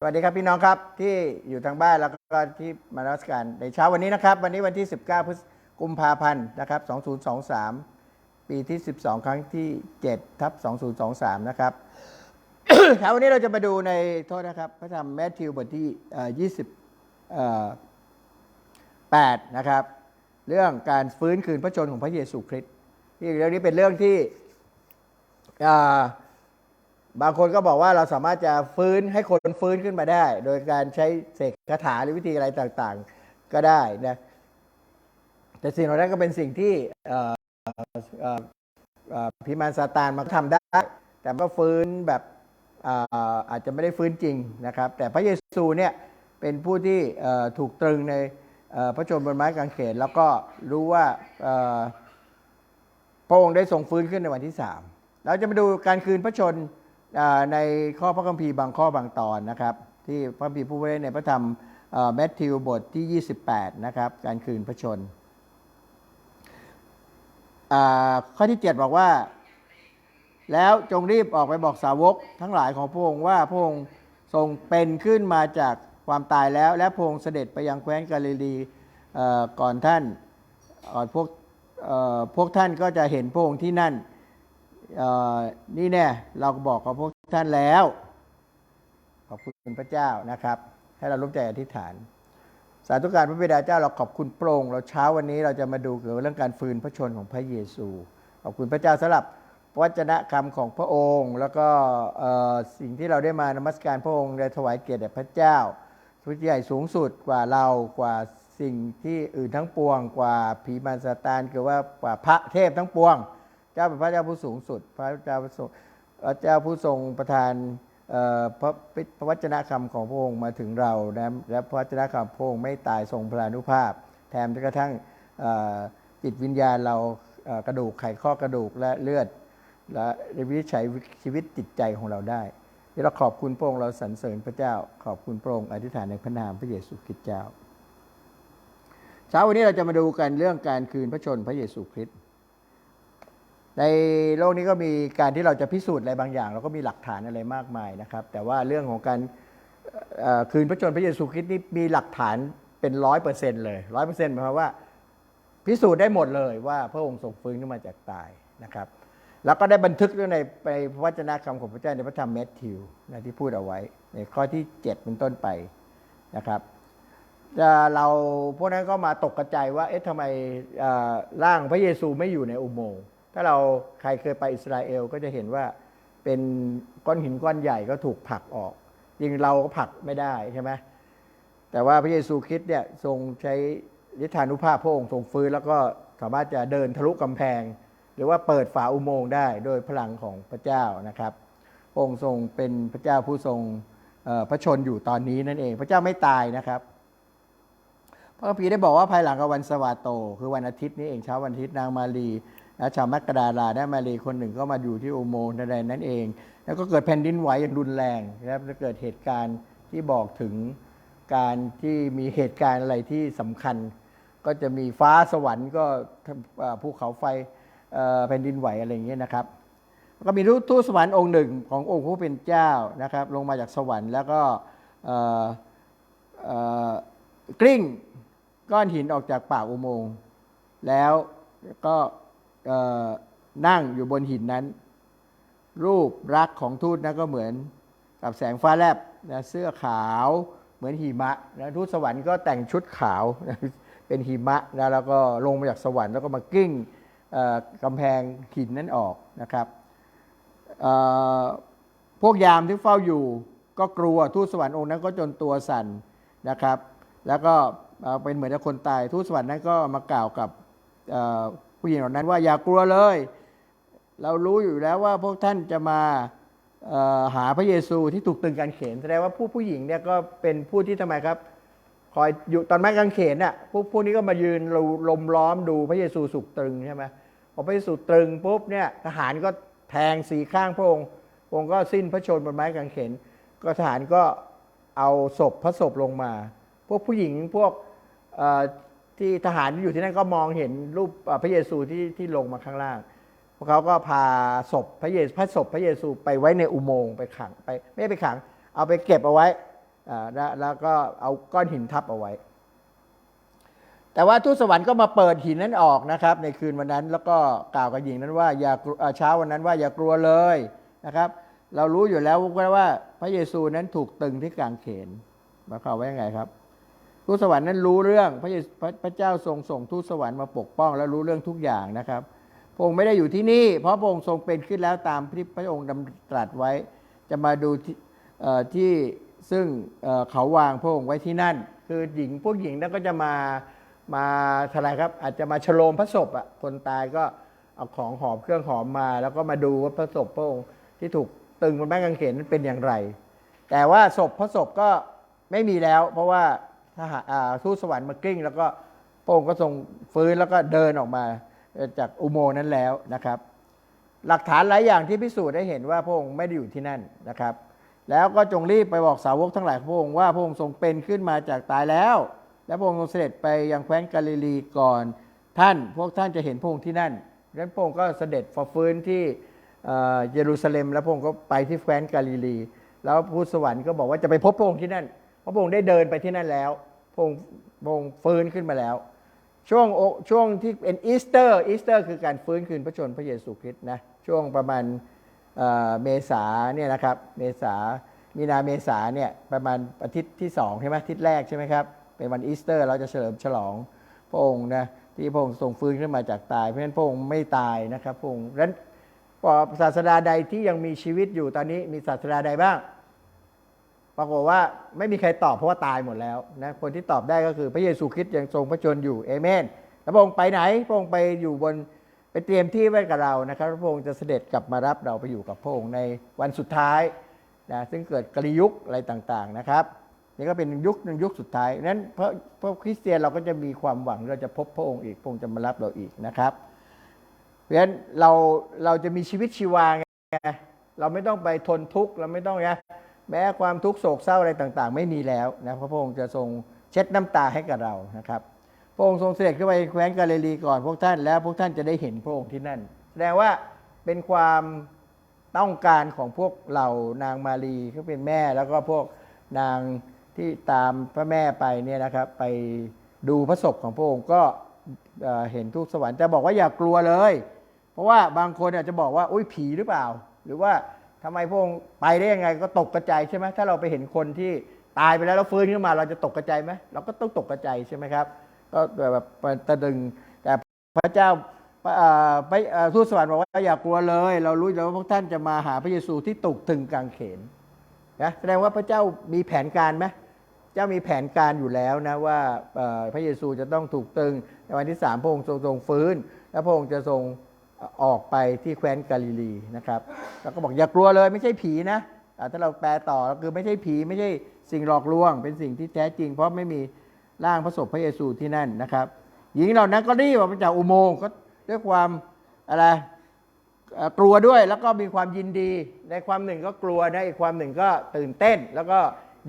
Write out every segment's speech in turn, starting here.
สวัสดีครับ พี่น้องครับที่อยู่ทางบ้านแล้วก็ที่มารัสการในเช้าวันนี้นะครับ วันนี้วันที่ 19พฤษกุมภาพันธ์นะครับ 2023 ปีที่ 12 ครั้งที่7ทับ2023 นะครับเช้าวันนี้เราจะมาดูในโทษนะครับ พระธรรมแมทธิวบทที่เอ่อ20เอ่อ8นะครับ เรื่องการฟื้นคืนพระชนของพระเยซูคริสต์ที่เรื่องนี้เป็นเรื่องที่อ่า บางคนก็บอกว่าเราสามารถจะฟื้นให้คนฟื้นขึ้นมาได้ โดยการใช้เสกคาถาหรือวิธีอะไรต่างๆ ก็ได้นะแต่สิ่งเหล่านั้นก็เป็นสิ่งที่พิมานซาตานมาทำได้ แต่ก็ฟื้นแบบอาอาจจะไม่ได้ฟื้นจริงนะครับ แต่พระเยซูเนี่ยเป็นผู้ที่ถูกตรึงในพระชนบนไม้กางเขน แล้วก็รู้ว่าพระองค์ได้ทรงฟื้นขึ้นในวันที่สามเราจะมาดูการคืนพระชน ในข้อพระคัมภีร์บางข้อบางตอนนะครับ ที่พระคัมภีร์ผู้ไว้ในพระธรรมแมทธิวบทที่ 28 นะครับ การคืนพระชน ข้อที่ 7 บอกว่า แล้วจงรีบออกไปบอกสาวกทั้งหลายของพระองค์ว่าพระองค์ทรงเป็นขึ้นมาจากความตายแล้ว และพระองค์เสด็จไปยังแคว้นกาลิลีก่อนท่านก่อนพวกพวกท่านก็จะเห็นพระองค์ที่นั่น นี่แน่เราก็บอกกับพวกท่านแล้ว ขอบคุณพระเจ้านะครับ ให้เราร่วมใจอธิษฐาน สาธุการพระบิดาเจ้าเราขอบคุณพระองเราเช้าวันนี้เราจะมาดูเกี่ยวกับเรื่องการฟื้นพระชนของพระเยซู ขอบคุณพระเจ้าสำหรับวจนะคำของพระองค์ แล้วก็สิ่งที่เราได้มานมัสการพระองค์ได้ถวายเกียรติแด่พระเจ้าผู้ใหญ่สูงสุดกว่าเรากว่าสิ่งที่อื่นทั้งปวง กว่าผีมารซาตานคือว่ากว่าพระเทพทั้งปวง เจ้าเป็นพระเจ้าผู้สูงสุด พระเจ้าผู้ทรงพระเจ้าผู้ทรงประทานพระพระวจนะคำของพระองค์มาถึงเรานะและพระวจนะคำพระองค์ไม่ตายทรงพลานุภาพ แถมจนกระทั่งจิตวิญญาณเรากระดูกไขข้อกระดูกและเลือด และวินิจฉัยชีวิตจิตใจของเราได้เราขอบคุณพระองค์เราสรรเสริญพระเจ้า ขอบคุณพระองค์อธิษฐานในพระนามพระเยซูคริสต์เจ้าเช้าวันนี้เราจะมาดูกันเรื่องการคืนพระชนพระเยซูคริสต์ ในโลกนี้ก็มีการที่เราจะพิสูจน์อะไรบางอย่าง เราก็มีหลักฐานอะไรมากมายนะครับ แต่ว่าเรื่องของการคืนพระชนพระเยซูคริสต์นี่มีหลักฐานเป็นร้อยเปอร์เซ็นต์เลยร้อยเปอร์เซ็นต์หมายความว่า พิสูจน์ได้หมดเลยว่าพระองค์ทรงฟื้นขึ้นมาจากตายนะครับ แล้วก็ได้บันทึกด้วยในในพระวจนะคำของพระเจ้าในพระธรรมแมทธิวนะที่พูดเอาไว้ ในข้อที่ 7 เป็นต้นไปนะครับเราพวกนั้นก็มาตกกระจายว่าเอ๊ะทำไมร่างพระเยซูไม่อยู่ในอุโมงค์ ถ้าเราใครเคยไปอิสราเอลก็จะเห็นว่าเป็นก้อนหินก้อนใหญ่ก็ถูกผลักออกจริงเราก็ผลักไม่ได้ใช่ไหมแต่ว่าพระเยซูคริสต์เนี่ยทรงใช้ฤทธานุภาพพระองค์ทรงฟื้นแล้วก็สามารถจะเดินทะลุกำแพง หรือว่าเปิดฝาอุโมงค์ได้โดยพลังของพระเจ้านะครับองค์ทรงเป็นพระเจ้าผู้ทรงพระชนอยู่ตอนนี้นั่นเอง พระเจ้าไม่ตายนะครับ พระคัมภีร์ได้บอกว่าภายหลังกับวันสวาโต คือวันอาทิตย์นี้เองเช้าวันอาทิตย์นางมารี และชาวมักกะดาลาได้มารีคนหนึ่งก็มาอยู่ที่อุโมงค์ในนั้นเอง แล้วก็เกิดแผ่นดินไหวอย่างรุนแรงนะครับแล้วเกิดเหตุการณ์ที่บอกถึงการที่มีเหตุการณ์อะไรที่สำคัญ ก็จะมีฟ้าสวรรค์ก็ภูเขาไฟแผ่นดินไหวอะไรอย่างเงี้ยนะครับ ก็มีทูตสวรรค์องค์หนึ่งขององค์ผู้เป็นเจ้านะครับ ลงมาจากสวรรค์แล้วก็กลิ้งก้อนหินออกจากปากอุโมงค์แล้วก็ นั่งอยู่บนหินนั้น รูปรักของทูตนั้นก็เหมือนกับแสงฟ้าแลบนะเสื้อขาวเหมือนหิมะนะทูตสวรรค์ก็แต่งชุดขาวนะเป็นหิมะนะแล้วก็ลงมาจากสวรรค์แล้วก็มากิ้งกำแพงหินนั้นออกนะครับพวกยามที่เฝ้าอยู่ก็กลัวทูตสวรรค์องค์นั้นก็จนตัวสั่นนะครับ แล้วก็เป็นเหมือนกับคนตายทูตสวรรค์นั้นก็มากล่าวกับ ผู้หญิงเหล่านั้นว่าอย่ากลัวเลย เรารู้อยู่แล้วว่าพวกท่านจะมาหาพระเยซูที่ถูกตึงกางเขนแสดงว่าผู้ผู้หญิงเนี่ยก็เป็นผู้ที่ทำไมครับ คอยอยู่ตอนไม้กางเขนน่ะพวกพวกนี้ก็มายืนลมล้อมดูพระเยซูสุกตรึงใช่ไหมพอพระเยซูตรึงปุ๊บเนี่ยทหารก็แทงสีข้างพระองค์พระองค์ก็สิ้นพระชนบนไม้กางเขน ก็ทหารก็เอาศพพระศพลงมา พวกผู้หญิงพวก ที่ทหารที่อยู่ที่นั่นก็มองเห็นรูปพระเยซูที่ที่ลงมาข้างล่าง พวกเขาก็พาศพพระเยซูพระศพพระเยซูไปไว้ในอุโมงค์ไปขังไปไม่ไปขัง เอาไปเก็บเอาไว้แล้วก็เอาก้อนหินทับเอาไว้ แต่ว่าทูตสวรรค์ก็มาเปิดหินนั้นออกนะครับ ในคืนวันนั้นแล้วก็กล่าวกับหญิงนั้นว่าอย่าเช้าวันนั้นว่าอย่ากลัวเลยนะครับ เรารู้อยู่แล้วว่าพระเยซูนั้นถูกตึงที่กางเขนมายความว่ายังไงครับ ทูตสวรรค์นั้นรู้เรื่องพระเพระพระเจ้าทรงส่งทูตสวรรค์มาปกป้อง และรู้เรื่องทุกอย่างนะครับพระองค์ไม่ได้อยู่ที่นี่ เพราะพระองค์ทรงเป็นขึ้นแล้วตามที่พระองค์ดำตรัสไว้ จะมาดูที่ที่ซึ่งเขาวางพระองค์ไว้ที่นั่น คือหญิงพวกหญิงนั้นก็จะมามาทลายครับ อาจจะมาฉโลมพระศพอะคนตายก็เอาของหอมเครื่องหอมมา แล้วก็มาดูว่าพระศพพระองค์ที่ถูกตึงบนไม้กางเขนนั้นเป็นอย่างไร แต่ว่าศพพระศพก็ไม่มีแล้ว เพราะว่า ทหารทูตสวรรค์มากลิ้ง แล้วก็พระองค์ก็ทรงฟื้นแล้วก็เดินออกมาจากอุโมงค์นั้นแล้วนะครับ หลักฐานหลายอย่างที่พิสูจน์ได้เห็นว่าพระองค์ไม่ได้อยู่ที่นั่นนะครับ แล้วก็จงรีบไปบอกสาวกทั้งหลายพระองค์ว่าพระองค์ทรงเป็นขึ้นมาจากตายแล้ว และพระองค์ทรงเสด็จไปยังแคว้นกาลิลีก่อนท่าน พวกท่านจะเห็นพระองค์ที่นั่นดังนั้นพระองค์ก็เสด็จฟฟื้นที่เยรูซาเล็ม แล้วพระองค์ก็ไปที่แคว้นกาลิลี แล้วพูดสวรรค์ก็บอกว่าจะไปพบพระองค์ที่นั่น ราะพระองค์ได้เดินไปที่นั่นแล้วพระองค์พระองค์ฟื้นขึ้นมาแล้ว ช่วงโอช่วงที่เป็นอีสเตอร์อีสเตอร์คือการฟื้นคืนพระชนพระเยซูคริสต์นะช่วงประมาณเเมษาเนี่ยนะครับเมษามีนาเมษาเนี่ยประมาณอาทิตย์ที่สองใช่ไหมอาทิตย์แรกใช่ไหมครับเป็นวันอีสเตอร์เราจะเฉลิมฉลองพระองค์นะที่พระองค์ทรงฟื้นขึ้นมาจากตาย เพราะฉะนั้นพระองค์ไม่ตายนะครับพระองค์ดังนั้นศาสดาใดที่ยังมีชีวิตอยู่ตอนนี้มีศาสดาใดบ้าง ปรากฏว่าไม่มีใครตอบเพราะว่าตายหมดแล้วนะคนที่ตอบได้ก็คือพระเยซูคริสต์ยังทรงพระชนอยู่เอเมนแล้วพระองค์ไปไหนพระองค์ไปอยู่บนไปเตรียมที่ไว้กับเรานะครับพระองค์จะเสด็จกลับมารับเราไปอยู่กับพระองค์ในวันสุดท้ายนะซึ่งเกิดกลิยุคอะไรต่างๆนะครับ นี่ก็เป็นยุคหนึ่งยุคสุดท้ายนั้นเพราะพระคริสเตียนเราก็จะมีความหวังเราจะพบพระองค์อีกพระองค์จะมารับเราอีกนะครับ เพราะฉะนั้นเราเราจะมีชีวิตชีวาไงเราไม่ต้องไปทนทุกข์เราไม่ต้องนะ แม้ความทุกข์โศกเศร้าอะไรต่างๆ ไม่มีแล้วนะพระพระองค์จะทรงเช็ดน้ำตาให้กับเรานะครับ พระองค์ทรงเสด็จขึ้นไปแคว้นกาลิลีก่อนพวกท่านแล้วพวกท่านจะได้เห็นพระองค์ที่นั่น แสดงว่าเป็นความต้องการของพวกเรานางมารีเขาเป็นแม่แล้วก็พวกนางที่ตามพระแม่ไปเนี่ยนะครับไปดูพระศพของพระองค์ก็เห็นทุกสวรรค์จะบอกว่าอย่ากลัวเลย เพราะว่าบางคนอาจจะบอกว่าอุ้ยผีหรือเปล่า หรือว่า ทำไมพระองค์ไปได้ยังไงก็ตกกระจายใช่ไหมถ้าเราไปเห็นคนที่ตายไปแล้วแล้วฟื้นขึ้นมาเราจะตกกระจายไหมเราก็ต้องตกกระจายใช่ไหมครับ ก็แบบตะดึงแต่พระเจ้าพระทูตสวรรค์บอกว่าอย่ากลัวเลย เรารู้แล้วว่าพวกท่านจะมาหาพระเยซูที่ตกตึงกางเขนนะแสดงว่าพระเจ้ามีแผนการไหมเจ้ามีแผนการอยู่แล้วนะว่าพระเยซูจะต้องถูกตึงในวันที่สามพระองค์ทรงทรงฟื้น และพระองค์จะทรง ออกไปที่แคว้นกาลิลีนะครับ แล้วก็บอกอย่ากลัวเลยไม่ใช่ผีนะถ้าเราแปลต่อก็คือไม่ใช่ผีไม่ใช่สิ่งหลอกลวง เป็นสิ่งที่แท้จริง เพราะไม่มีร่างพระศพพระเยซูที่นั่นนะครับ หญิงเหล่านั้นก็รีบออกมาจากอุโมงค์ก็ด้วยความอะไรกลัวด้วยแล้วก็มีความยินดี ในความหนึ่งก็กลัวนะอีกความหนึ่งก็ตื่นเต้น แล้วก็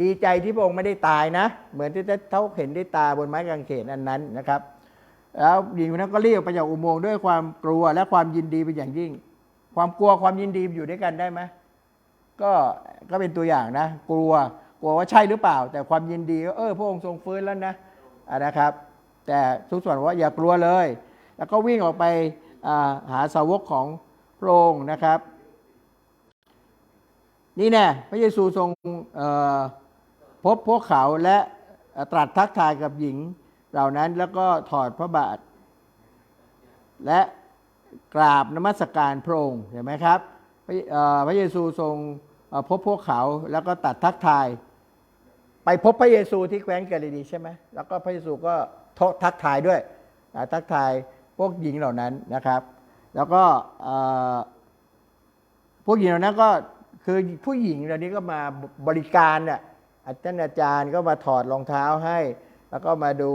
ดีใจที่พระองค์ไม่ได้ตายนะ เหมือนที่เขาเห็นได้ตาบนไม้กางเขนอันนั้นนะครับ แล้วหญิงคนนั้นก็รีบออกไปจากอุโมงค์ด้วยความกลัวและความยินดีเป็นอย่างยิ่ง ความกลัวความยินดีอยู่ด้วยกันได้ไหมก็ก็เป็นตัวอย่างนะ กลัวกลัวว่าใช่หรือเปล่า แต่ความยินดีก็เออพระองค์ทรงฟื้นแล้วนะะนะครับ แต่ทุกส่วนว่าอย่ากลัวเลย แล้วก็วิ่งออกไปหาสาวกของพระองค์นะครับ นี่แน่พระเยซูทรงพบพวกเขาและตรัสทักทายกับหญิง เหล่านั้นแล้วก็ถอดพระบาท และกราบนมัสการพระองค์เห็นไหมครับพระเยซูทรงพบพวกเขาแล้วก็ตัดทักทาย ไปพบพระเยซูที่แคว้นกาลิลีใช่ไหมแล้วก็พระเยซูก็ททักทายด้วยทักทายพวกหญิงเหล่านั้นนะครับ แล้วก็พวกหญิงเหล่านั้นก็คือผู้หญิงเหล่านี้ก็มาบริการน่ะอาจารย์อาจารย์ก็มาถอดรองเท้าให้ แล้วก็มาดู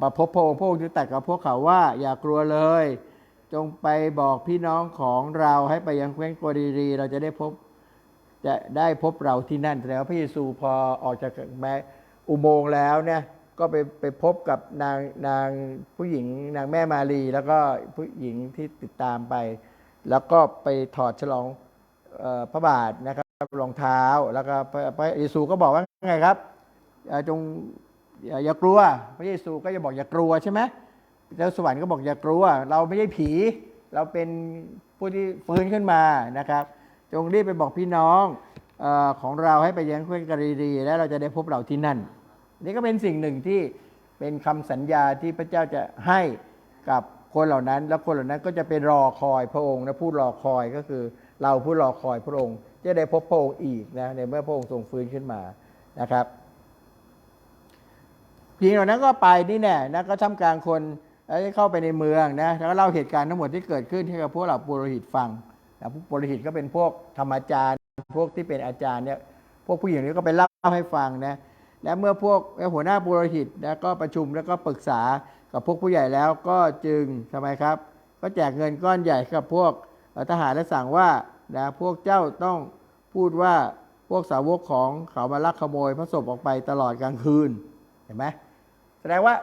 ประพบพระองค์พระองค์จึงตรัดกับพวกเขาว่า อย่ากลัวเลย จงไปบอกพี่น้องของเราให้ไปยังแคว้นโกดีรี เราจะได้พบจะได้พบเราที่นั่นแสดงว่าพระเยซูพอออกจากแม่อุโมงค์แล้วเนี่ยก็ไปไปพบกับนางนางผู้หญิงนางแม่มารี แล้วก็ผู้หญิงที่ติดตามไป แล้วก็ไปถอดฉลองออพระบาทนะครับรองเท้าแล้วก็พระพระเยซูก็บอกว่าไงครับ จงอย่าอย่ากลัว พระเยซูก็จะบอกอย่ากลัวใช่ไหมแล้วสวรรค์ก็บอกอย่ากลัว เราไม่ใช่ผี เราเป็นผู้ที่ฟื้นขึ้นมานะครับ จงรีบไปบอกพี่น้องอของเราให้ไปยังแคว้นกาลิลีแล้วเราจะได้พบเราที่นั่น นี่ก็เป็นสิ่งหนึ่งที่เป็นคำสัญญาที่พระเจ้าจะให้กับคนเหล่านั้น แล้วคนเหล่านั้นก็จะเป็นรอคอยพระองค์นะผู้รอคอยก็คือเราผู้รอคอยพระองค์ จะได้พบพระองค์อีกนะในเมื่อพระองค์ทรงฟื้นขึ้นมานะครับ หญิงเหล่านั้นก็ไปนี่แน่นะก็ทำกลางคนแล้วได้เข้าไปในเมืองนะแล้วก็เล่าเหตุการณ์ทั้งหมดที่เกิดขึ้นให้กับพวกเหล่าปุโรหิตฟังนะพวกปุโรหิตก็เป็นพวกธรรมอาจารย์ พวกที่เป็นอาจารย์เนี่ยพวกผู้หญิงนี้ก็ไปเล่าให้ฟังนะและเมื่อพวกหัวหน้าปุโรหิตนะก็ประชุมแล้วก็ปรึกษากับพวกผู้ใหญ่แล้วก็จึงทำไมครับ ก็แจกเงินก้อนใหญ่กับพวกทหารและสั่งว่านะพวกเจ้าต้องพูดว่าพวกสาวกของเขามาลักขโมยพระศพออกไปตลอดกลางคืนเห็นไหม แสดงว่า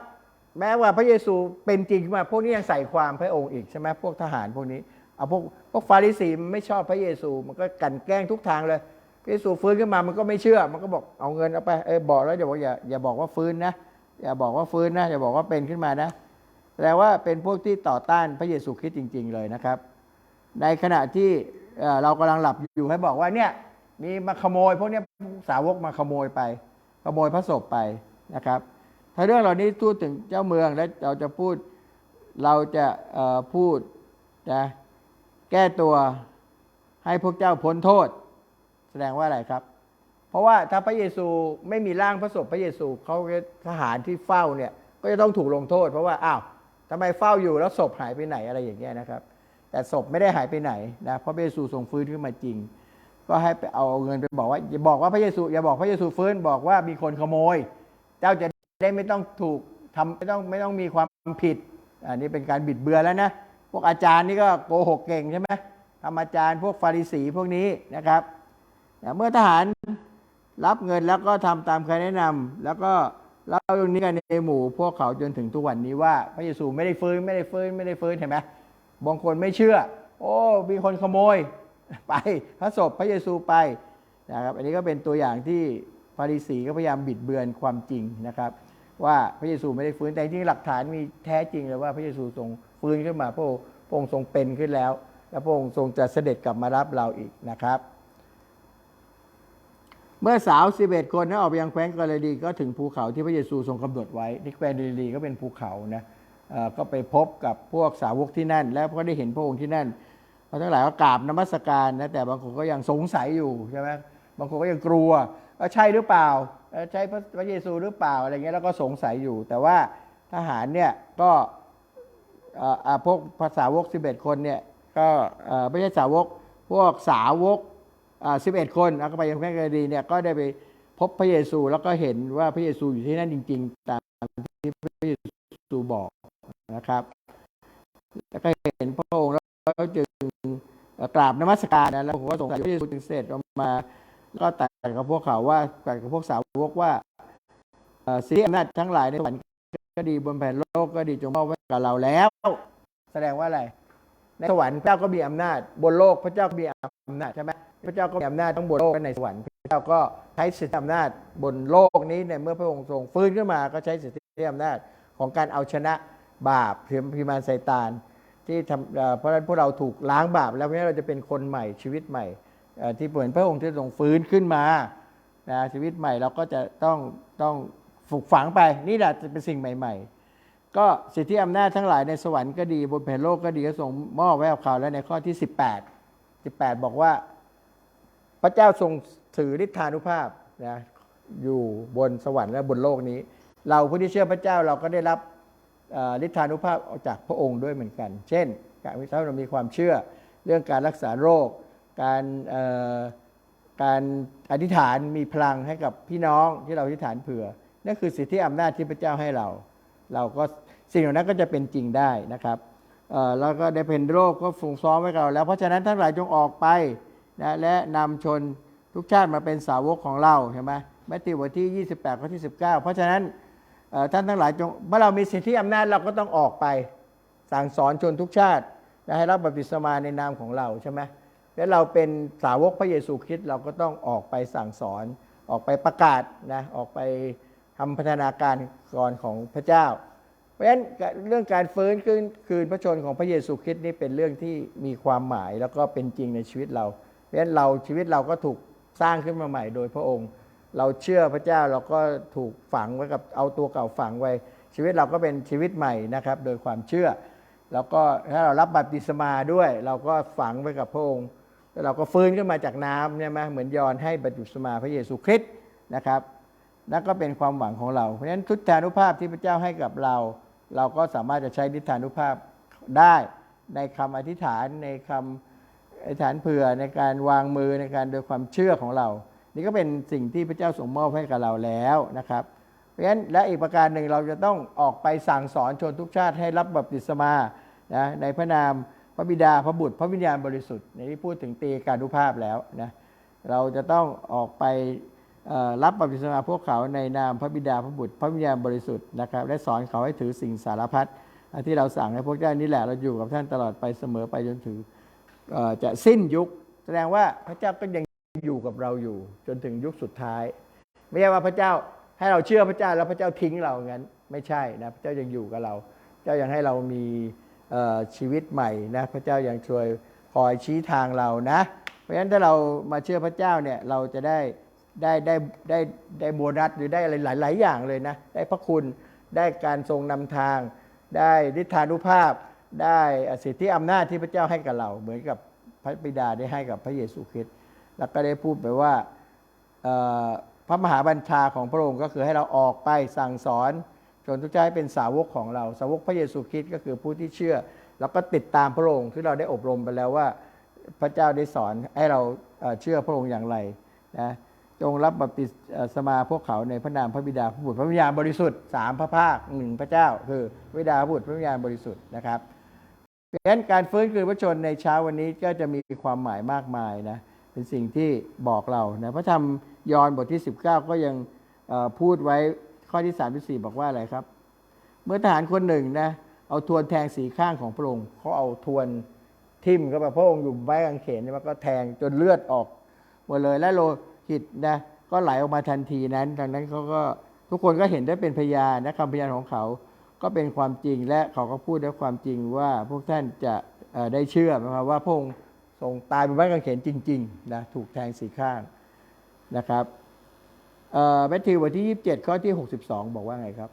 แม้ว่าพระเยซูเป็นจริงมาพวกนี้ยังใส่ความพระองค์อีกใช่ไหมพวกทหารพวกนี้เอาพวกพวกฟาริสีมันไม่ชอบพระเยซูมันก็กันแกล้งทุกทางเลย พระเยซูฟื้นขึ้นมามันก็ไม่เชื่อ มันก็บอกเอาเงินเอาไปเออบอกแล้วอย่าบอกอย่าอย่าบอกว่าฟื้นนะอย่าบอกว่าฟื้นนะอย่าบอกว่าเป็นขึ้นมานะแสดงว่าเป็นพวกที่ต่อต้านพระเยซูคริสต์จริง ๆ เลยนะครับ ในขณะที่เรากำลังหลับอยู่ให้บอกว่าเนี่ยมีมาขโมยพวกนี้สาวกมาขโมยไป ขโมยพระศพไปนะครับ ถ้าเรื่องเหล่านี้พูดถึงเจ้าเมืองแล้วเราจะพูดเราจะพูดนะแก้ตัวให้พวกเจ้าพ้นโทษ แสดงว่าอะไรครับ เพราะว่าถ้าพระเยซูไม่มีร่างพระศพพระเยซูเขาทหารที่เฝ้าเนี่ยก็จะต้องถูกลงโทษ เพราะว่าอ้าวทำไมเฝ้าอยู่แล้วศพหายไปไหนอะไรอย่างเงี้ยนะครับ แต่ศพไม่ได้หายไปไหนนะเพราะพระเยซูทรงฟื้นขึ้นมาจริง ก็ให้ไปเอาเงินไปบอกว่าอย่าบอกว่าพระเยซูอย่าบอกพระเยซูฟื้นบอกว่ามีคนขโมย เจ้าจะ ได้ไม่ต้องถูกทำไม่ต้องไม่ต้องมีความผิด อันนี้เป็นการบิดเบือนแล้วนะ พวกอาจารย์นี่ก็โกหกเก่งใช่ไหมทำอาจารย์พวกฟาริสีพวกนี้นะครับเมื่อทหารรับเงินแล้วก็ทำตามคำแนะนำแล้วก็เล่าเรื่องนี้กันในหมู่ พวกเขาจนถึงทุกวันนี้ว่า พระเยซูไม่ได้ฟื้นไม่ได้ฟื้นไม่ได้ฟื้นเห็นไหมบางคนไม่เชื่อ โอ้มีคนขโมยไปพระศพพระเยซูไปนะครับ อันนี้ก็เป็นตัวอย่างที่ฟาริสีก็พยายามบิดเบือนความจริงนะครับ ว่าพระเยซูไม่ได้ฟื้นแต่จริงหลักฐานมีแท้จริงเลยว่าพระเยซูทรงฟื้นขึ้นมาพระองค์งทรงเป็นขึ้นแล้ว และพระองค์ทรงจะเสด็จกลับมารับเราอีกนะครับ เมื่อสาวสิบเอ็ดคนนั้นออกไปยังแคว้นกาลิลีก็ถึงภูเขาที่พระเยซูทรงกำหนดไว้ที่แคว้นกาลิลีก็เป็นภูเขานะก็ไปพบกับพวกสาวกที่นั่น แล้วก็ได้เห็นพระองค์ที่นั่นเพราะทั้งหลายก็กราบนมัสการนะแต่บางคนก็ยังสงสัยอยู่ใช่ไหมบางคนก็ยังกลัวว่าใช่หรือเปล่า ใช่พระเยซูหรือเปล่าอะไรเงี้ยแล้วก็สงสัยอยู่ แต่ว่าทหารเนี่ยก็อาพวกภาษาวกสิบเอ็ดคนเนี่ยก็ไม่ใช่สาวกพวกสาวกสิบเอ็ดคนแล้วก็ไปยังแคว้นกาดีเนี่ยก็ได้ไปพบพระเยซูแล้วก็เห็นว่าพระเยซูอยู่ที่นั่นจริง ๆ ตามที่พระเยซูบอกนะครับแล้วก็เห็นพระองค์แล้วก็จึงกราบนมัสการนะแล้วผมก็สงสัยพระเยซูจึงเสด็จออกมา ก็ตรัดกับพวกเขาว่าตรัดกับพวกสาวกว่าเอ่อสิทธิอำนาจทั้งหลายในสวรรค์ก็ดีบนแผ่นโลกก็ดีจงมอบไว้กับเราแล้ว แสดงว่าอะไร ในสวรรค์พระเจ้าก็มีอำนาจ บนโลกพระเจ้ามีอำนาจใช่ไหมพระเจ้าก็มีอำนาจทั้งบนโลกและในสวรรค์พระเจ้าก็ใช้สิทธิอำนาจบนโลกนี้ในเมื่อพระองค์ทรงฟื้นขึ้นมาก็ใช้สิทธิอำนาจของการเอาชนะบาปเพียมพิมานไซตาน ที่ทำเพราะฉะนั้นพวกเราถูกล้างบาป แล้วเพราะฉะนั้นเราจะเป็นคนใหม่ชีวิตใหม่ ที่เหมือนพระองค์ที่ทรงฟื้นขึ้นมานะชีวิตใหม่เราก็จะต้องต้องฝึกฝังไปนี่แหละจะเป็นสิ่งใหม่ ๆ ก็สิทธิอำนาจทั้งหลายในสวรรค์ก็ดีบนแผ่นโลกก็ดีก็ทรงมอบไว้กับเขาแล้วในข้อที่ 18 18 บอกว่า พระเจ้าทรงถือฤทธานุภาพนะอยู่บนสวรรค์และบนโลกนี้ เราผู้ที่เชื่อพระเจ้าเราก็ได้รับฤทธานุภาพออกจากพระองค์ด้วยเหมือนกัน เช่น การถ้าเรามีความเชื่อเรื่องการรักษาโรค การเอ่อการอธิษฐานมีพลังให้กับพี่น้องที่เราอธิษฐานเผื่อนั่นคือสิทธิอำนาจที่พระเจ้าให้เรา เราก็สิ่งเหล่านั้นก็จะเป็นจริงได้นะครับเอ่อแล้วก็ได้เป็นโรคก็ฝูงซ้อมไว้กับเราแล้ว เพราะฉะนั้นทั้งหลายจงออกไปนะและนำชนทุกชาติมาเป็นสาวกของเราใช่ไหมแมทธิวบทที่ 28ข้อที่ 19 เพราะฉะนั้นท่านทั้งหลายจงเมื่อเรามีสิทธิอำนาจเราก็ต้องออกไป สั่งสอนชนทุกชาติและให้รับบัพติศมาในนามของเราใช่ไหม แล้วเราเป็นสาวกพระเยซูคริสต์เราก็ต้องออกไปสั่งสอน ออกไปประกาศนะออกไปทำพัฒนาการก่อนของพระเจ้า เพราะฉะนั้นเรื่องการฟื้นคืนคืนพระชนของพระเยซูคริสต์นี่เป็นเรื่องที่มีความหมายแล้วก็เป็นจริงในชีวิตเรา เพราะฉะนั้นเราชีวิตเราก็ถูกสร้างขึ้นมาใหม่โดยพระองค์ เราเชื่อพระเจ้าเราก็ถูกฝังไว้กับเอาตัวเก่าฝังไว้ ชีวิตเราก็เป็นชีวิตใหม่นะครับ โดยความเชื่อ แล้วก็ถ้าเรารับบัพติศมาด้วย เราก็ฝังไว้กับพระองค์ แล้วเราก็ฟื้นขึ้นมาจากน้ำเนี่ยไหมเหมือนยอนให้บัพติศมาพระเยซูคริสต์นะครับนั่นก็เป็นความหวังของเรา เพราะฉะนั้นทุตานุภาพที่พระเจ้าให้กับเรา เราก็สามารถจะใช้ทิฏฐานุภาพได้ในคำอธิษฐานในคำอธิษฐานเผื่อในการวางมือในการโดยความเชื่อของเรา นี่ก็เป็นสิ่งที่พระเจ้าส่งมอบให้กับเราแล้วนะครับ เพราะฉะนั้นและอีกประการหนึ่งเราจะต้องออกไปสั่งสอนชนทุกชาติให้รับบัพติศมานะในพระนาม ระบิดาพระบุตร พระวิญญาณบริสุทธิ์ในที่พูดถึงตีการุภาพแล้วนะเราจะต้องออกไปรับบัพติศมาพวกเขาในนามพระบิดาพระบุตร พระวิญญาณบริสุทธิ์นะครับและสอนเขาให้ถือสิ่งสารพัดที่เราสั่งให้พวกเจ้านี่แหละเราอยู่กับท่านตลอดไปเสมอไปจนถึงจะสิ้นยุค แสดงว่าพระเจ้าก็ยังอยู่กับเราอยู่ จนถึงยุคสุดท้าย ไม่ใช่ว่าพระเจ้าให้เราเชื่อพระเจ้าแล้วพระเจ้าทิ้งเรางั้น ไม่ใช่นะพระเจ้ายังอยู่กับเรา เจ้ายังให้เรามี ชีวิตใหม่นะพระเจ้ายังช่วยคอยชี้ทางเรานะ เพราะฉะนั้นถ้าเรามาเชื่อพระเจ้าเนี่ยเราจะได้ได้ได้ได้ได้โบนัสหรือได้อะไรหลาย ๆ อย่างเลยนะได้พระคุณได้การทรงนำทาง ได้ฤทธานุภาพ ได้สิทธิอำนาจที่พระเจ้าให้กับเรา เหมือนกับพระบิดาได้ให้กับพระเยซูคริสต์แล้วก็ได้พูดไปว่าพระมหาบัญชาของพระองค์ก็คือให้เราออกไปสั่งสอน จนทุกใจให้เป็นสาวกของเรา สาวกพระเยซูคริสต์ก็คือผู้ที่เชื่อ แล้วก็ติดตามพระองค์ที่เราได้อบรมไปแล้วว่า พระเจ้าได้สอนให้เราเชื่อพระองค์อย่างไรนะจงรับบัพติศมาพวกเขาในพระนามพระบิดาพระบุตรพระวิญญาณบริสุทธิ์สามพระภาคหนึ่งพระเจ้า คือพระบิดาพระบุตรพระวิญญาณบริสุทธิ์นะครับเพราะฉะนั้นการฟื้นคืนพระชนในเช้าวันนี้ก็จะมีความหมายมากมายนะเป็นสิ่งที่บอกเรานะพระธรรมยอห์นบทที่ 19 ก็ยังพูดไว้ ข้อที่3ที่4บอกว่าอะไรครับ เมื่อทหารคนหนึ่งนะเอาทวนแทงสีข้างของพระองค์เขาเอาทวนทิ่มเข้าไปพระองค์อยู่ไม้กางเขนเนี่ยมันก็แทงจนเลือดออกหมดเลยและโลหิตนะก็ไหลออกมาทันทีนั้น ดังนั้นเขาก็ทุกคนก็เห็นได้เป็นพยานนะคำพยานของเขาก็เป็นความจริงและเขาก็พูดด้วยความจริงว่าพวกท่านจะได้เชื่อนะครับว่าพระองค์ทรงตายบนไม้กางเขนจริงๆนะถูกแทงสีข้างนะครับ แมทธิวบทที่ 27 ข้อที่ 62 บอกว่าไงครับ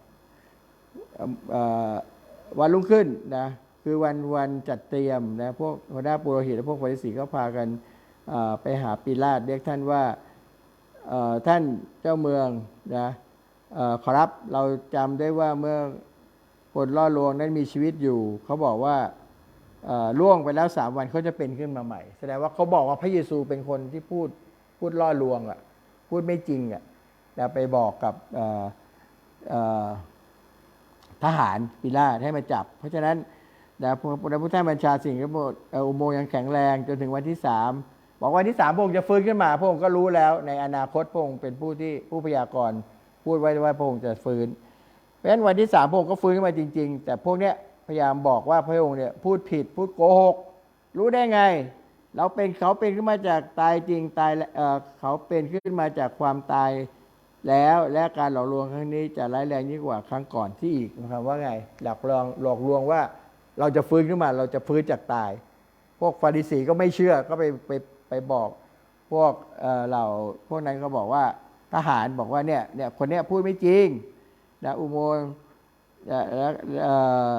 วันรุ่งขึ้นนะคือวันวันจัดเตรียมนะพวกหัวหน้าปุโรหิตและพวกฟาริสีก็พากันไปหาปิลาตเรียกท่านว่าท่านเจ้าเมืองนะอขอรับเราจำได้ว่าเมื่อคนล่อลวงนั้นมีชีวิตอยู่ เขาบอกว่าล่วงไปแล้วสามวันเขาจะเป็นขึ้นมาใหม่ แสดงว่าเขาบอกว่าพระเยซูเป็นคนที่พูดพูดล่อลวงอะพูดไม่จริงอะ แต่ไปบอกกับทหารปิลาให้มาจับ เพราะฉะนั้นนะพระพระพุทธบัญชาสิ่งที่อุโมงยังแข็งแรงจนถึงวันที่สามบอกวันที่สามพระองค์จะฟื้นขึ้นมา พระองค์ก็รู้แล้ว ในอนาคตพระองค์เป็นผู้ที่ผู้พยากรณ์พูดไว้ว่าพระองค์จะฟื้น เพราะฉะนั้นวันที่สามพระองค์ก็ฟื้นขึ้นมาจริง ๆ แต่พวกเนี้ยพยายามบอกว่าพระองค์เนี่ยพูดผิดพูดโกหก รู้ได้ไง เราเป็นเขาเป็นขึ้นมาจากตายจริงตายเเขาเป็นขึ้นมาจากความตาย แล้วและการหลอกลวงครั้งนี้จะร้ายแรงยิ่งกว่าครั้งก่อนที่อีกนะครับว่าไงหลอกลวงหลอกลวงว่าเราจะฟื้นขึ้นมาเราจะฟื้นจากตาย พวกฟาริสีก็ไม่เชื่อก็ไปไปไปบอกพวกเหล่าพวกนั้นก็บอกว่าทหารบอกว่าเนี่ยเนี่ยคนเนี้ยพูดไม่จริงนะอุโมงค์แล้วเอ่อ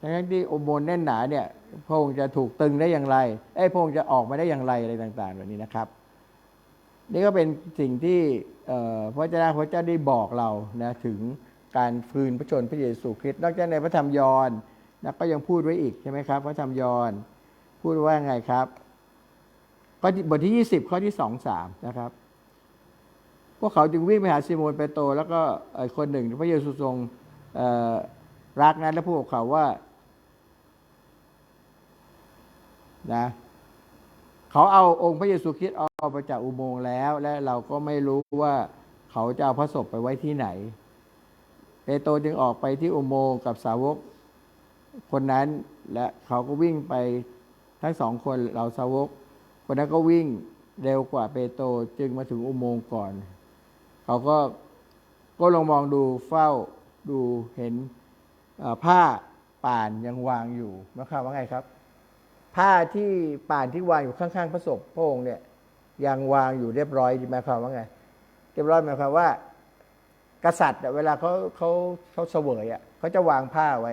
ทั้งที่อุโมงค์แน่นหนาเนี่ยพระองค์จะถูกตึงได้อย่างไรไอ้พระองค์จะออกมาได้อย่างไรอะไรต่าง ๆ แบบนี้นะครับ นี่ก็เป็นสิ่งที่พระเจ้าพระเจ้าได้บอกเรานะถึงการฟื้นพระชนพระเยซูคริสต์นอกจากในพระธรรมยอห์นนะก็ยังพูดไว้อีกใช่ไหมครับ พระธรรมยอห์นพูดว่าไงครับข้อที่บทที่ 20 ข้อที่สองสามนะครับ พวกเขาจึงวิ่งไปหาซิโมนเปโตรแล้วก็คนหนึ่งพระเยซูทรงรักนั้นและพูดกับเขาว่านะ เขาเอาองค์พระเยซูคริสต์ออกไปจากอุโมงค์แล้ว และเราก็ไม่รู้ว่าเขาจะเอาพระศพไปไว้ที่ไหน เปโตรจึงออกไปที่อุโมงค์กับสาวกคนนั้นและเขาก็วิ่งไปทั้งสองคนเราสาวก คนนั้นก็วิ่งเร็วกว่าเปโตรจึงมาถึงอุโมงค์ก่อน เขาก็ก็ลงมองดูเฝ้าดูเห็นผ้าป่านยังวางอยู่หมายความว่าไงครับ ผ้าที่ป่านที่วางอยู่ข้างๆพระศพพระองค์เนี่ย ยังวางอยู่เรียบร้อยหมายความว่าไงเรียบร้อยหมายความว่า กษัตริย์เวลาเขาเขาเขาเสวยอะเขาจะวางผ้าไว้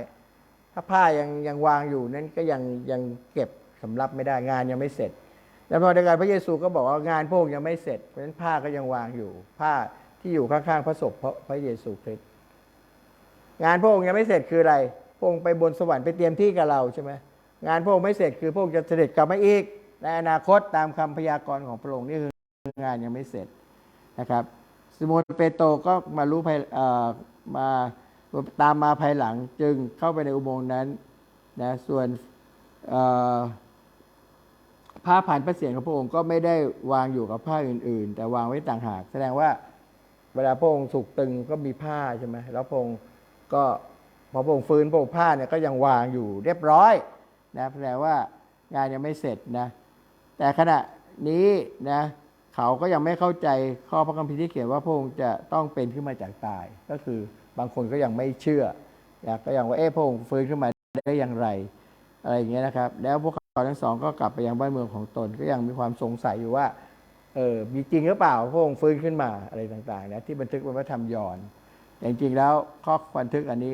ถ้าผ้ายังยังวางอยู่นั้นก็ยังยังเก็บสำรับไม่ได้งานยังไม่เสร็จ แล้วพอในการพระเยซูก็บอกว่างานพระองค์ยังไม่เสร็จเพราะฉะนั้นผ้าก็ยังวางอยู่ ผ้าที่อยู่ข้างๆพระศพพระพระเยซูคริสต์งานพระองค์ยังไม่เสร็จคืออะไรพระองค์ไปบนสวรรค์ไปเตรียมที่กับเราใช่ไหม งานพระองค์ไม่เสร็จคือพระองค์จะเสด็จกลับมาอีก ในอนาคตตามคำพยากรณ์ของพระองค์นี่คืองานยังไม่เสร็จนะครับซิโมนเปโตก็มารู้ภายมาตามมาภายหลังจึงเข้าไปในอุโมงค์นั้นนะส่วนผ้าผ่านพระเศียรของพระองค์ก็ไม่ได้วางอยู่กับผ้าอื่น ๆ แต่วางไว้ต่างหาก แสดงว่าเวลาพระองค์ถูกตึงก็มีผ้าใช่ไหมแล้วพระองค์ก็พอพระองค์ฟื้นพระองค์ผ้าเนี่ยก็ยังวางอยู่เรียบร้อย นะแสดงว่างานยังไม่เสร็จนะ แต่ขณะนี้นะเขาก็ยังไม่เข้าใจข้อพระคัมภีร์ที่เขียนว่าพระองค์จะต้องเป็นขึ้นมาจากตาย ก็คือบางคนก็ยังไม่เชื่อนะก็ยังว่าเอ๊ะพระองค์ฟื้นขึ้นมาได้อย่างไร อะไรอย่างเงี้ยนะครับ แล้วพวกเขาทั้งสองก็กลับไปยังบ้านเมืองของตน ก็ยังมีความสงสัยอยู่ว่าเออมีจริงหรือเปล่าพระองค์ฟื้นขึ้นมาอะไรต่างๆนะที่บันทึกเป็นพระธรรมยอห์นแต่จริงๆแล้วข้อบันทึกอันนี้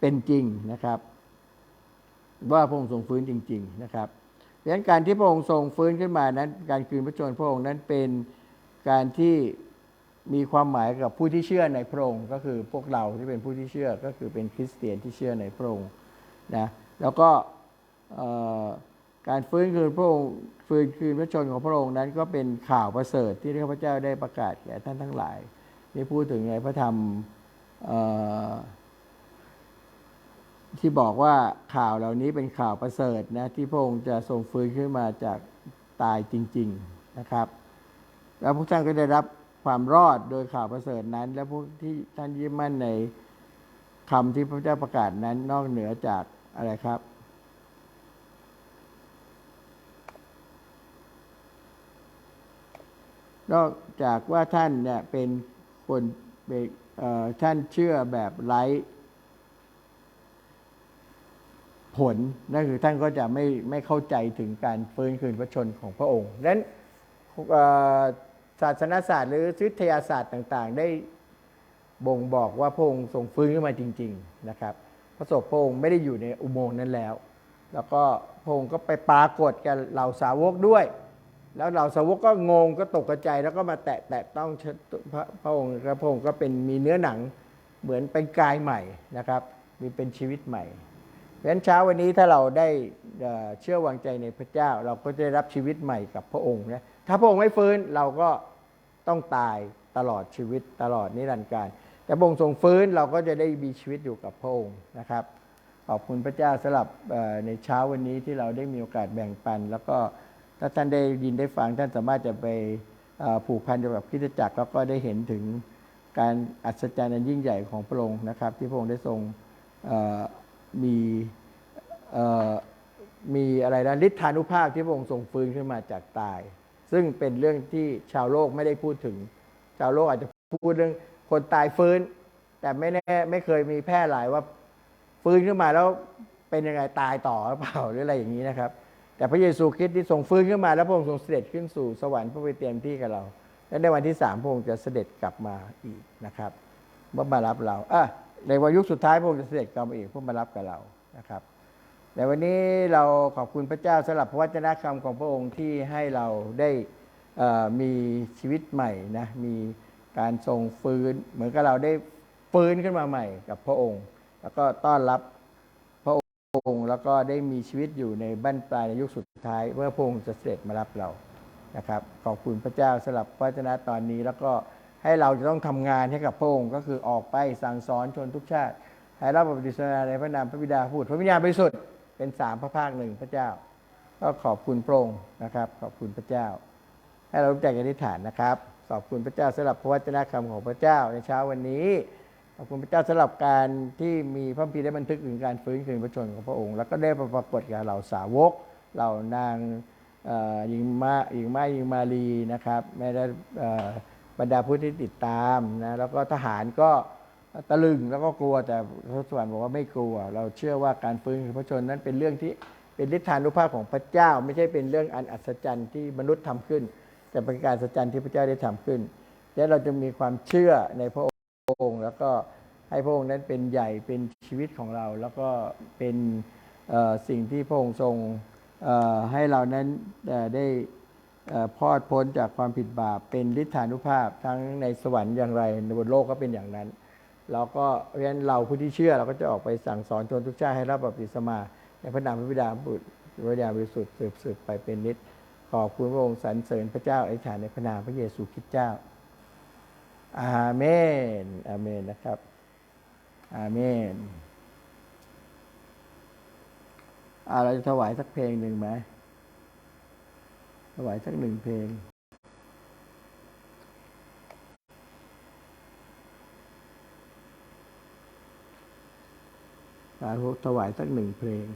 เป็นจริงนะครับ ว่าพระองค์ทรงฟื้นจริง ๆ นะครับดังนั้นการที่พระองค์ทรงฟื้นขึ้นมานั้น การคืนพระชนพระองค์นั้นเป็นการที่มีความหมายกับผู้ที่เชื่อในพระองค์ ก็คือพวกเราที่เป็นผู้ที่เชื่อก็คือเป็นคริสเตียนที่เชื่อในพระองค์นะแล้วก็การฟื้นคืนพระองค์ฟื้นคืนพระชนของพระองค์นั้นก็เป็นข่าวประเสริฐที่ข้าพเจ้าได้ประกาศแก่ท่านทั้งหลายนี่พูดถึงในพระธรรมอ ที่บอกว่าข่าวเหล่านี้เป็นข่าวประเสริฐนะที่พระองค์จะทรงฟื้นขึ้นมาจากตายจริง ๆนะครับ แล้วพวกท่านก็ได้รับความรอดโดยข่าวประเสริฐนั้น และพวกที่ท่านยึดมั่นในคำที่พระเจ้าประกาศนั้นนอกเหนือจากอะไรครับ นอกจากว่าท่านเนี่ยเป็นคนเป็นท่านเชื่อแบบไร้ ผลนั่นคือท่านก็จะไม่ไม่เข้าใจถึงการฟื้นคืนพระชนของพระองค์ดังนั้นศาสนศาสตร์หรือวิทยาศาสตร์ต่างๆ ได้บ่งบอกว่าพระองค์ทรงฟื้นขึ้นมาจริง ๆนะครับ พระศพพระองค์ไม่ได้อยู่ในอุโมงค์นั้นแล้ว แล้วก็พระองค์ก็ไปปรากฏกับเหล่าสาวกด้วย แล้วเหล่าสาวกก็งงก็ตกใจแล้วก็มาแตะแตะต้องพระพระองค์แล้วพระองค์ก็เป็นมีเนื้อหนังเหมือนเป็นกายใหม่นะครับ มีเป็นชีวิตใหม่ เพราะฉะนั้นเช้าวันนี้ถ้าเราได้เชื่อวางใจในพระเจ้า เราก็จะได้รับชีวิตใหม่กับพระองค์นะถ้าพระองค์ไม่ฟื้นเราก็ต้องตายตลอดชีวิตตลอดนิรันดร์การ แต่พระองค์ทรงฟื้นเราก็จะได้มีชีวิตอยู่กับพระองค์นะครับขอบคุณพระเจ้าสำหรับในเช้าวันนี้ที่เราได้มีโอกาสแบ่งปัน แล้วก็ถ้าท่านได้ยินได้ฟังท่านสามารถจะไปผูกพันกับคริสตจักรแล้วก็ได้เห็นถึงการอัศจรรย์อันยิ่งใหญ่ของพระองค์นะครับ ที่พระองค์ได้ทรง มีมีอะไรนะฤทธานุภาพที่พระองค์ทรงฟื้นขึ้นมาจากตาย ซึ่งเป็นเรื่องที่ชาวโลกไม่ได้พูดถึง ชาวโลกอาจจะพูดเรื่องคนตายฟื้น แต่ไม่แน่ไม่เคยมีแพร่หลายว่าฟื้นขึ้นมาแล้วเป็นยังไงตายต่อหรือเปล่าหรืออะไรอย่างนี้นะครับ แต่พระเยซูคริสต์ที่ทรงฟื้นขึ้นมาแล้วพระองค์ทรงเสด็จขึ้นสู่สวรรค์เพื่อไปเตรียมที่กับเรา และในวันที่สามพระองค์จะเสด็จกลับมาอีกนะครับเพื่อมารับเราอะ ในวันยุคสุดท้ายพระองค์จะเสด็จกลับมาอีกเพื่อมารับกับเรานะครับในวันนี้เราขอบคุณพระเจ้าสำหรับพระวจนะคำของพระองค์ที่ให้เราได้มีชีวิตใหม่นะมีการทรงฟื้น เหมือนกับเราได้ฟื้นขึ้นมาใหม่กับพระองค์ แล้วก็ต้อนรับพระองค์ แล้วก็ได้มีชีวิตอยู่ในบั้นปลายในยุคสุดท้ายเพื่อพระองค์จะเสด็จมารับเรานะครับ ขอบคุณพระเจ้าสำหรับพระวจนะตอนนี้แล้วก็ ให้เราจะต้องทำงานให้กับพระองค์ก็คือออกไปสั่งสอนชนทุกชาติ ให้รับปฏิสนาในพระนามพระบิดาพูดพระวิญญาณบริสุทธิ์เป็นสามพระภาคหนึ่งพระเจ้า ก็ขอบคุณพระองค์นะครับ ขอบคุณพระเจ้า ให้เรารู้จักอธิษฐานนะครับ ขอบคุณพระเจ้าสำหรับพระวจนะคำของพระเจ้าในเช้าวันนี้ ขอบคุณพระเจ้าสำหรับการที่มีพระคัมภีร์ได้บันทึกถึงการฟื้นคืนพระชนของพระองค์ แล้วก็ได้ปรากฏกับเหล่าสาวกเหล่านางหญิงมาหญิงมาหญิงมาลีนะครับแม้แต่ บรรดาผู้ที่ติดตามนะแล้วก็ทหารก็ตะลึงแล้วก็กลัวแต่พระสวรรค์บอกว่าไม่กลัว เราเชื่อว่าการฟื้นของพระชนนั้นเป็นเรื่องที่เป็นฤทธานุภาพของพระเจ้า ไม่ใช่เป็นเรื่องอันอัศจรรย์ที่มนุษย์ทำขึ้น แต่เป็นการอัศจรรย์ที่พระเจ้าได้ทำขึ้น และเราจะมีความเชื่อในพระองค์ แล้วก็ให้พระองค์นั้นเป็นใหญ่เป็นชีวิตของเรา แล้วก็เป็นสิ่งที่พระองค์ทรงให้เรานั้นได้ พอดพ้นจากความผิดบาปเป็นฤทธานุภาพทั้งในสวรรค์อย่างไรในบนโลกก็เป็นอย่างนั้น เราก็เพราะฉะนั้นเราผู้ที่เชื่อเราก็จะออกไปสั่งสอนชนทุกชาติให้รับบัพติศมา ในพระนามพระบิดาบุตรพระบิดาบริสุทธิ์สืบสืบไปเป็นนิจขอบคุณพระองค์สรรเสริญพระเจ้าอธิษฐานในพระนามพระเยซูคริสต์เจ้า อาเมน อาเมนนะครับ อาเมนเราจะถวายสักเพลงหนึ่งไหม ถวายสักหนึ่งเพลงสาธุถวายสักหนึ่งเพลง